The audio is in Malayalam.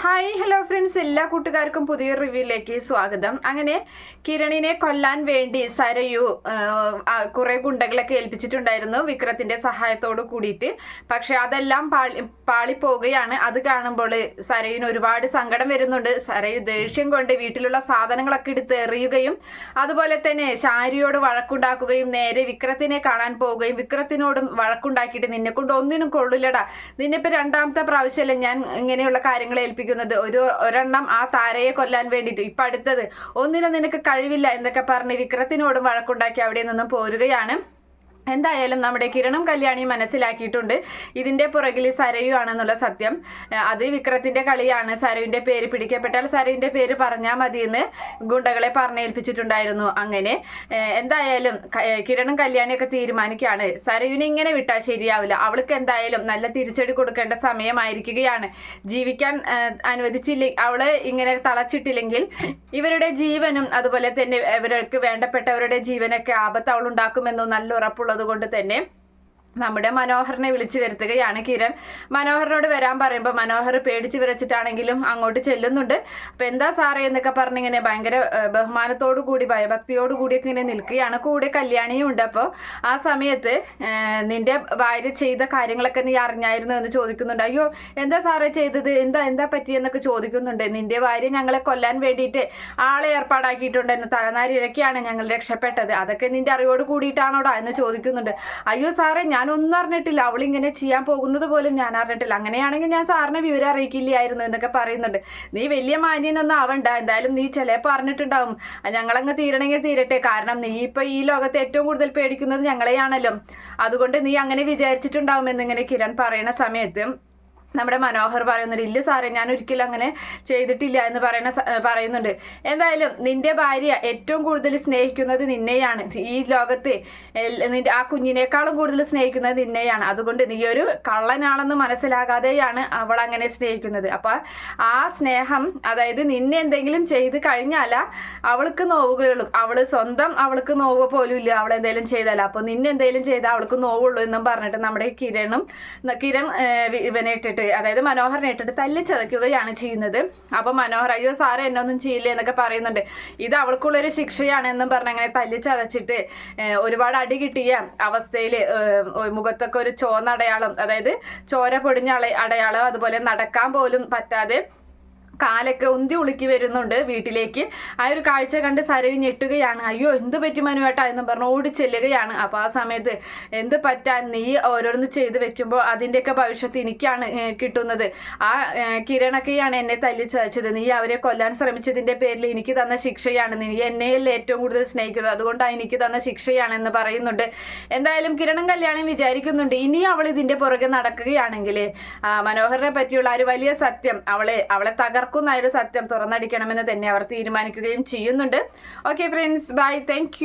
ഹായ് ഹലോ ഫ്രണ്ട്സ് എല്ലാ കൂട്ടുകാർക്കും പുതിയ റിവ്യൂയിലേക്ക് സ്വാഗതം. അങ്ങനെ കിരണിനെ കൊല്ലാൻ വേണ്ടി സരയു കുറെ ഗുണ്ടകളൊക്കെ ഏൽപ്പിച്ചിട്ടുണ്ടായിരുന്നു വിക്രത്തിന്റെ സഹായത്തോട് കൂടിയിട്ട്. പക്ഷെ അതെല്ലാം പാളി പാളിപ്പോവുകയാണ്. അത് കാണുമ്പോൾ സരയുന് ഒരുപാട് സങ്കടം വരുന്നുണ്ട്. സരയു ദേഷ്യം കൊണ്ട് വീട്ടിലുള്ള സാധനങ്ങളൊക്കെ എടുത്ത് എറിയുകയും അതുപോലെ തന്നെ ശാരിയോട് വഴക്കുണ്ടാക്കുകയും നേരെ വിക്രത്തിനെ കാണാൻ പോവുകയും വിക്രത്തിനോടും വഴക്കുണ്ടാക്കിയിട്ട് നിന്നെ കൊണ്ട് ഒന്നിനും കൊള്ളില്ലടാ. നിന്നിപ്പോ രണ്ടാമത്തെ പ്രാവശ്യമല്ലേ ഞാൻ ഇങ്ങനെയുള്ള കാര്യങ്ങൾ ഏൽപ്പിക്കുന്നത് ഒരു ഒരെണ്ണം ആ താരയെ കൊല്ലാൻ വേണ്ടിയിട്ട്. ഇപ്പൊ അടുത്തത് ഒന്നിനും നിനക്ക് കഴിവില്ല എന്നൊക്കെ പറഞ്ഞ് വിക്രത്തിനോടും വഴക്കുണ്ടാക്കി അവിടെ നിന്നും പോരുകയാണ്. എന്തായാലും നമ്മുടെ കിരണും കല്യാണി മനസ്സിലാക്കിയിട്ടുണ്ട്. ഇതിന്റെ പുറകിൽ സരയു ആണെന്നുള്ള സത്യം അത് വിക്രത്തിന്റെ കളിയാണ്. സരയുവിന്റെ പേര് പിടിക്കപ്പെട്ടാൽ സരയുവിന്റെ പേര് പറഞ്ഞാൽ മതി എന്ന് ഗുണ്ടകളെ പറഞ്ഞേൽപ്പിച്ചിട്ടുണ്ടായിരുന്നു അങ്ങനെ. എന്തായാലും കിരണും കല്യാണിയൊക്കെ തീരുമാനിക്കുകയാണ്. സരയുവിനെ ഇങ്ങനെ വിട്ടാൽ ശരിയാവില്ല. അവൾക്ക് എന്തായാലും നല്ല തിരിച്ചടി കൊടുക്കേണ്ട സമയമായിരിക്കുകയാണ്. ജീവിക്കാൻ അനുവദിച്ചില്ല അവളെ ഇങ്ങനെ തളച്ചിട്ടില്ലെങ്കിൽ ഇവരുടെ ജീവനും അതുപോലെ തന്നെ ഇവർക്ക് വേണ്ടപ്പെട്ടവരുടെ ജീവനൊക്കെ ആപത്ത് അവൾ ഉണ്ടാക്കുമെന്നോ നല്ല ഉറപ്പുള്ളത് കൊണ്ട് തന്നെ നമ്മുടെ മനോഹറിനെ വിളിച്ചു വരുത്തുകയാണ് കിരൺ. മനോഹറിനോട് വരാൻ പറയുമ്പോൾ മനോഹർ പേടിച്ച് വിറച്ചിട്ടാണെങ്കിലും അങ്ങോട്ട് ചെല്ലുന്നുണ്ട്. അപ്പൊ എന്താ സാറേ എന്നൊക്കെ പറഞ്ഞിങ്ങനെ ഭയങ്കര ബഹുമാനത്തോടു കൂടി ഭയഭക്തിയോടു കൂടിയൊക്കെ ഇങ്ങനെ നിൽക്കുകയാണ്. കൂടെ കല്യാണിയും ഉണ്ട് അപ്പോൾ ആ സമയത്ത് നിന്റെ ഭാര്യ ചെയ്ത കാര്യങ്ങളൊക്കെ നീ അറിഞ്ഞായിരുന്നു എന്ന് ചോദിക്കുന്നുണ്ട്. അയ്യോ എന്താ സാറേ ചെയ്തത്? എന്താ എന്താ പറ്റിയെന്നൊക്കെ ചോദിക്കുന്നുണ്ട്. നിന്റെ ഭാര്യ ഞങ്ങളെ കൊല്ലാൻ വേണ്ടിയിട്ട് ആളെ ഏർപ്പാടാക്കിയിട്ടുണ്ട് എന്ന് തലനാരി ഇഴക്കിയാണ് ഞങ്ങൾ രക്ഷപ്പെട്ടത്. അതൊക്കെ നിന്റെ അറിവോട് കൂടിയിട്ടാണോടാ എന്ന് ചോദിക്കുന്നുണ്ട്. അയ്യോ സാറേ ഞാനൊന്നും അറിഞ്ഞിട്ടില്ല. അവൾ ഇങ്ങനെ ചെയ്യാൻ പോകുന്നത് പോലും ഞാൻ അറിഞ്ഞിട്ടില്ല. അങ്ങനെയാണെങ്കിൽ ഞാൻ സാറിനെ വിവരം അറിയിക്കില്ലായിരുന്നു എന്നൊക്കെ പറയുന്നുണ്ട്. നീ വലിയ മാന്യനൊന്നും ആവണ്ട. എന്തായാലും നീ ചിലപ്പോൾ അറിഞ്ഞിട്ടുണ്ടാവും. ഞങ്ങളങ്ങ് തീരണമെങ്കിൽ തീരട്ടെ. കാരണം നീ ഇപ്പൊ ഈ ലോകത്ത് ഏറ്റവും കൂടുതൽ പേടിക്കുന്നത് ഞങ്ങളെയാണല്ലോ. അതുകൊണ്ട് നീ അങ്ങനെ വിചാരിച്ചിട്ടുണ്ടാവും എന്നിങ്ങനെ കിരൺ പറയുന്ന സമയത്ത് നമ്മുടെ മനോഹർ പറയുന്നുണ്ട് ഇല്ല സാറേ ഞാൻ ഒരിക്കലും അങ്ങനെ ചെയ്തിട്ടില്ല എന്ന് പറയുന്ന പറയുന്നുണ്ട്. എന്തായാലും നിന്റെ ഭാര്യ ഏറ്റവും കൂടുതൽ സ്നേഹിക്കുന്നത് നിന്നെയാണ്. ഈ ലോകത്ത് നിന്റെ ആ കുഞ്ഞിനേക്കാളും കൂടുതൽ സ്നേഹിക്കുന്നത് നിന്നെയാണ്. അതുകൊണ്ട് നീ ഒരു കള്ളനാണെന്ന് മനസ്സിലാകാതെയാണ് അവൾ അങ്ങനെ സ്നേഹിക്കുന്നത്. അപ്പൊ ആ സ്നേഹം അതായത് നിന്നെ എന്തെങ്കിലും ചെയ്ത് കഴിഞ്ഞാല അവൾക്ക് നോവുകയുള്ളൂ. അവൾ സ്വന്തം അവൾക്ക് നോവ് പോലും ഇല്ല അവൾ എന്തെങ്കിലും ചെയ്താല. അപ്പൊ നിന്നെ എന്തെങ്കിലും ചെയ്താൽ അവൾക്ക് നോവുള്ളൂ എന്നും പറഞ്ഞിട്ട് നമ്മുടെ കിരണും കിരൺ ഇവനെ ഇട്ടിട്ട്. അതായത് മനോഹറിനെ ഇട്ടിട്ട് തല്ലി ചതയ്ക്കുകയാണ് ചെയ്യുന്നത്. അപ്പൊ മനോഹർ അയ്യോ സാറ് എന്നെ ഒന്നും ചെയ്യില്ല എന്നൊക്കെ പറയുന്നുണ്ട്. ഇത് അവൾക്കുള്ളൊരു ശിക്ഷയാണ് എന്നും പറഞ്ഞ് അങ്ങനെ തല്ലി ചതച്ചിട്ട് ഒരുപാട് അടി കിട്ടിയ അവസ്ഥയിൽ മുഖത്തൊക്കെ ഒരു ചോന്ന അടയാളം അതായത് ചോര പൊടിഞ്ഞ അടയാളം അതുപോലെ നടക്കാൻ പോലും പറ്റാതെ കാലൊക്കെ ഉന്തി ഉളുക്കി വരുന്നുണ്ട് വീട്ടിലേക്ക്. ആ ഒരു കാഴ്ച കണ്ട് സരവി ഞെട്ടുകയാണ്. അയ്യോ എന്ത് പറ്റി മനുവേട്ടാ? എന്ന് പറഞ്ഞ് ഓടി ചെല്ലുകയാണ്. അപ്പോൾ ആ സമയത്ത് എന്ത് പറ്റാൻ നീ ഓരോന്ന് ചെയ്ത് വെക്കുമ്പോൾ അതിന്റെയൊക്കെ ഭവിഷ്യത്ത് എനിക്കാണ് കിട്ടുന്നത്. ആ കിരണൊക്കെയാണ് എന്നെ തല്ലി ചതച്ചത്. നീ അവരെ കൊല്ലാൻ ശ്രമിച്ചതിന്റെ പേരിൽ എനിക്ക് തന്ന ശിക്ഷയാണ്. നീ എന്നെയല്ലേ ഏറ്റവും കൂടുതൽ സ്നേഹിക്കുന്നത്. അതുകൊണ്ടാണ് എനിക്ക് തന്ന ശിക്ഷയാണെന്ന് പറയുന്നുണ്ട്. എന്തായാലും കിരണം കല്യാണം വിചാരിക്കുന്നുണ്ട്. ഇനി അവൾ ഇതിന്റെ പുറകെ നടക്കുകയാണെങ്കിൽ മനോഹരനെ പറ്റിയുള്ള ഒരു വലിയ സത്യം അവളെ അവളെ തകർ നടക്കുന്ന ഒരു സത്യം തുറന്നടിക്കണമെന്ന് തന്നെ അവർ തീരുമാനിക്കുകയും ചെയ്യുന്നുണ്ട്. Okay friends bye thank